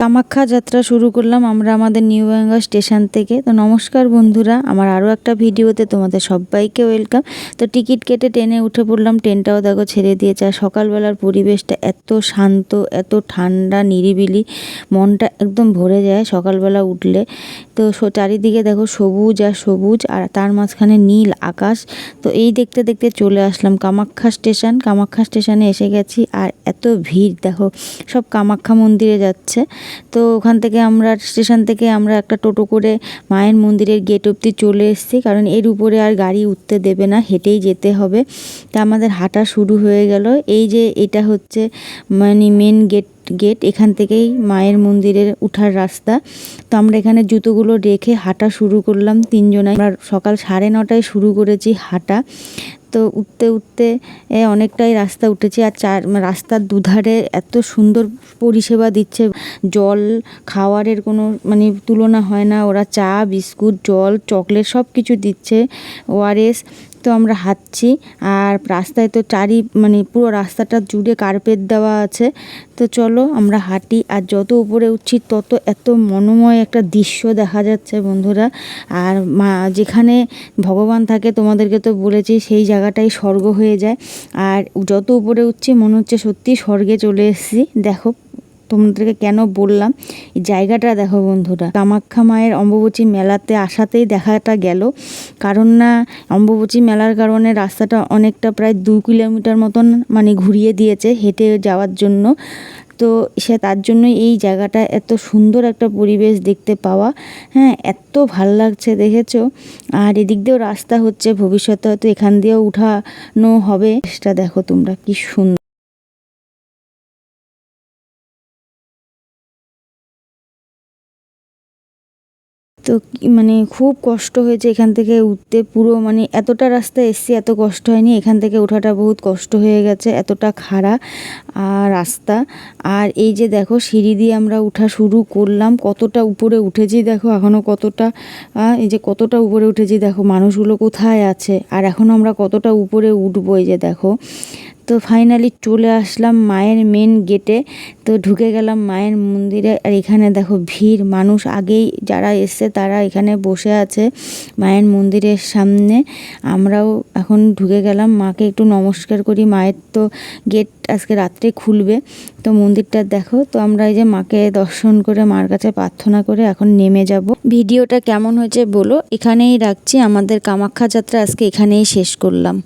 কামাখ্যা যাত্রা শুরু করলাম আমরা আমাদের নিউ বেঙ্গল স্টেশন থেকে। তো নমস্কার বন্ধুরা, আমার আরও একটা ভিডিওতে তোমাদের সবাইকে ওয়েলকাম। তো টিকিট কেটে ট্রেনে উঠে পড়লাম, ট্রেনটাও দেখো ছেড়ে দিয়েছে। আর সকালবেলার পরিবেশটা এত শান্ত, এত ঠান্ডা, নিরিবিলি, মনটা একদম ভরে যায় সকালবেলা উঠলে। তো চারিদিকে দেখো সবুজ আর সবুজ, আর তার মাঝখানে নীল আকাশ। তো এই দেখতে দেখতে চলে আসলাম কামাখ্যা স্টেশন। কামাখ্যা স্টেশনে এসে গেছি, আর এত ভিড়, দেখো, সব কামাখ্যা মন্দিরে যাচ্ছে। তো ওখান থেকে আমরা, স্টেশন থেকে আমরা একটা টোটো করে মায়ের মন্দিরের গেট অব্দি চলে এসেছি। কারণ এর উপরে আর গাড়ি উঠতে দেবে না, হেঁটেই যেতে হবে। তা আমাদের হাঁটা শুরু হয়ে গেল। এই যে এটা হচ্ছে মানে মেন গেট গেট এখান থেকেই মায়ের মন্দিরের উঠার রাস্তা। তো আমরা এখানে জুতোগুলো রেখে হাঁটা শুরু করলাম তিনজনে আমরা সকাল সাড়ে নটায় শুরু করেছি হাঁটা। তো উঠতে উঠতে অনেকটাই রাস্তা উঠেছি। আর চার, রাস্তার দুধারে এত সুন্দর পরিষেবা দিচ্ছে। জল, খাওয়ারের কোনো মানে তুলনা হয় না। ওরা চা, বিস্কুট, জল, চকলেট সব কিছু দিচ্ছে ওআরএস তো আমরা হাঁটছি, আর রাস্তায় তো চারি মানে পুরো রাস্তাটা জুড়ে কার্পেট দেওয়া আছে। তো চলো আমরা হাঁটি, আর যত উপরে উঠছি তত এত মনোময় একটা দৃশ্য দেখা যাচ্ছে বন্ধুরা। আর মা, যেখানে ভগবান থাকে তোমাদেরকে তো বলেছি, সেই জায়গাটাই স্বর্গ হয়ে যায়। আর যত উপরে উঠছি মনে হচ্ছে সত্যি স্বর্গে চলে এসেছি। দেখো। তোমাদেরকে কেন বললাম? জায়গাটা দেখো বন্ধুরা, কামাখ্যা মায়ের অম্বুবচী মেলাতে আসাতেই দেখাটা গেল। কারণ না, অম্বুবচী মেলার কারণে রাস্তাটা অনেকটা প্রায় দু কিলোমিটার মতন মানে ঘুরিয়ে দিয়েছে হেঁটে যাওয়ার জন্য। তো সে তার জন্য এই জায়গাটা এত সুন্দর একটা পরিবেশ দেখতে পাওয়া। হ্যাঁ এত ভালো লাগছে দেখেছ? আর এদিক দিয়েও রাস্তা হচ্ছে ভবিষ্যতে হয়তো এখান দিয়েও উঠানো হবে। সেটা দেখো তোমরা, কি সুন্দর তো মানে খুব কষ্ট হয়েছে এখান থেকে উঠতে। পুরো মানে এতটা রাস্তা এসছি, এত কষ্ট হয়নি। এখান থেকে ওঠাটা বহুত কষ্ট হয়ে গেছে, এতটা খাড়া আর রাস্তা। আর এই যে দেখো, সিঁড়ি দিয়ে আমরা উঠা শুরু করলাম। কতটা উপরে উঠেছি দেখো এখনও কতটা এই যে কতটা উপরে উঠেছি দেখো, মানুষগুলো কোথায় আছে? আর এখন আমরা কতটা উপরে উঠবো এই যে দেখো। তো ফাইনালি চলে আসলাম মায়ের মেন গেটে তো ঢুকে গেলাম মায়ের মন্দিরে। আর এখানে দেখো ভিড়, মানুষ আগেই যারা এসছে তারা এখানে বসে আছে মায়ের মন্দিরের সামনে। আমরাও এখন ঢুকে গেলাম। মাকে একটু নমস্কার করি। মায়ের তো গেট আজকে রাত্রে খুলবে। তো মন্দিরটা দেখো। তো আমরা এই যে মাকে দর্শন করে, মার কাছে প্রার্থনা করে এখন নেমে যাব। ভিডিওটা কেমন হয়েছে বলো। এখানেই রাখছি। আমাদের কামাখ্যা যাত্রা আজকে এখানেই শেষ করলাম।